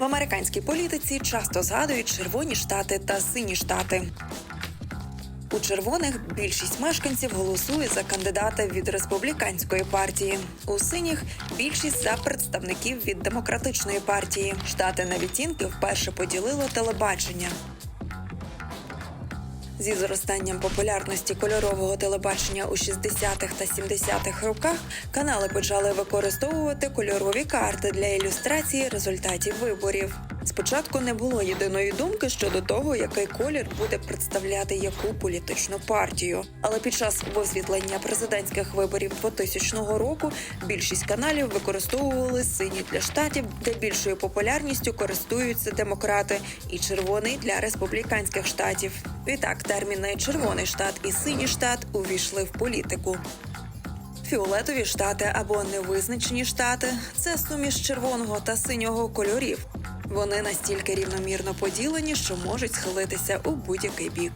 В американській політиці часто згадують червоні штати та сині штати. У червоних більшість мешканців голосує за кандидата від республіканської партії. У синіх більшість за представників від демократичної партії. Штати на відтінки вперше поділило телебачення. Зі зростанням популярності кольорового телебачення у 60-х та 70-х роках канали почали використовувати кольорові карти для ілюстрації результатів виборів. Спочатку не було єдиної думки щодо того, який колір буде представляти яку політичну партію. Але під час висвітлення президентських виборів 2000 року більшість каналів використовували сині для штатів, де більшою популярністю користуються демократи, і червоний для республіканських штатів. Відтак терміни червоний штат і синій штат увійшли в політику. Фіолетові штати або невизначені штати це суміш червоного та синього кольорів. Вони настільки рівномірно поділені, що можуть схилитися у будь-який бік.